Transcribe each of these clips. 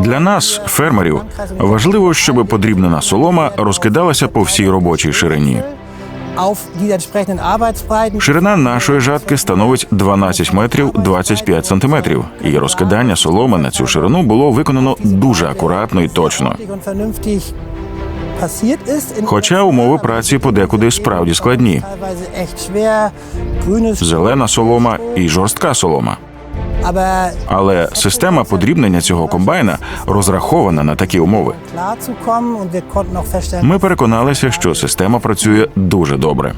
Для нас, фермерів, важливо, щоб подрібнена солома розкидалася по всій робочій ширині. Ширина нашої жатки становить 12 метрів 25 сантиметрів, і розкидання соломи на цю ширину було виконано дуже акуратно і точно. Хоча умови праці подекуди справді складні: зелена солома і жорстка солома. Але система подрібнення цього комбайна розрахована на такі умови. Ми переконалися, що система працює дуже добре.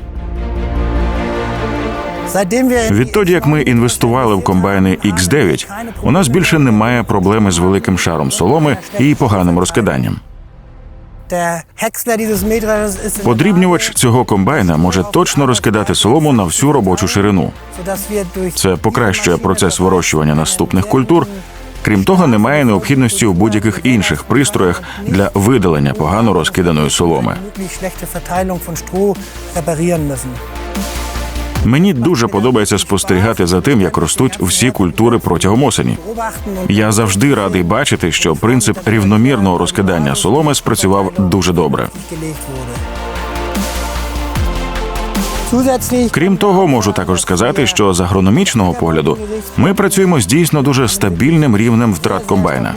Відтоді, як ми інвестували в комбайни X9, у нас більше немає проблеми з великим шаром соломи і поганим розкиданням. Подрібнювач цього комбайна може точно розкидати солому на всю робочу ширину. Це покращує процес вирощування наступних культур. Крім того, немає необхідності у будь-яких інших пристроях для видалення погано розкиданої соломи. Мені дуже подобається спостерігати за тим, як ростуть всі культури протягом осені. Я завжди радий бачити, що принцип рівномірного розкидання соломи спрацював дуже добре. Крім того, можу також сказати, що з агрономічного погляду ми працюємо з дійсно дуже стабільним рівнем втрат комбайна.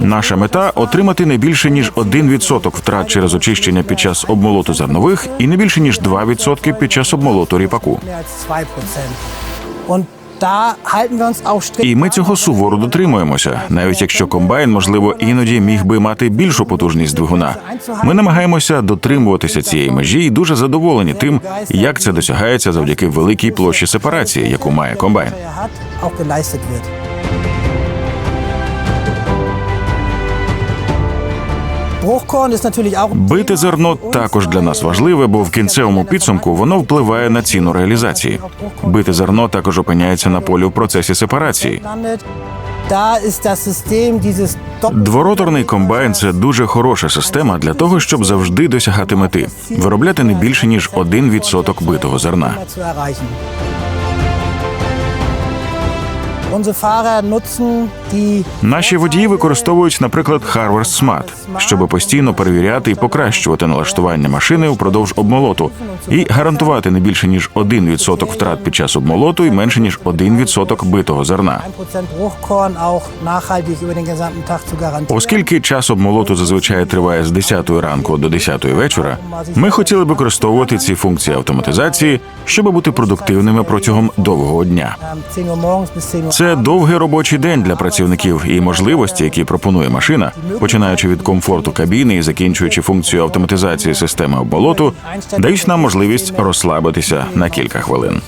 Наша мета отримати не більше ніж 1% втрат через очищення під час обмолоту зернових і не більше ніж 2% під час обмолоту ріпаку. І ми цього суворо дотримуємося, навіть якщо комбайн, можливо, іноді міг би мати більшу потужність двигуна. Ми намагаємося дотримуватися цієї межі і дуже задоволені тим, як це досягається завдяки великій площі сепарації, яку має комбайн. Бите зерно також для нас важливе, бо в кінцевому підсумку воно впливає на ціну реалізації. Бите зерно також опиняється на полі в процесі сепарації. Двороторний комбайн це дуже хороша система для того, щоб завжди досягати мети виробляти не більше ніж 1% битого зерна. Наші водії використовують, наприклад, Harvest Smart, щоб постійно перевіряти і покращувати налаштування машини впродовж обмолоту і гарантувати не більше ніж 1% втрат під час обмолоту і менше ніж 1% битого зерна. Оскільки час обмолоту зазвичай триває з 10 ранку до 10 вечора, ми хотіли б використовувати ці функції автоматизації, щоб бути продуктивними протягом довгого дня. Це довгий робочий день для працівників і можливості, які пропонує машина, починаючи від комфорту кабіни і закінчуючи функцію автоматизації системи оболоту, дають нам можливість розслабитися на кілька хвилин.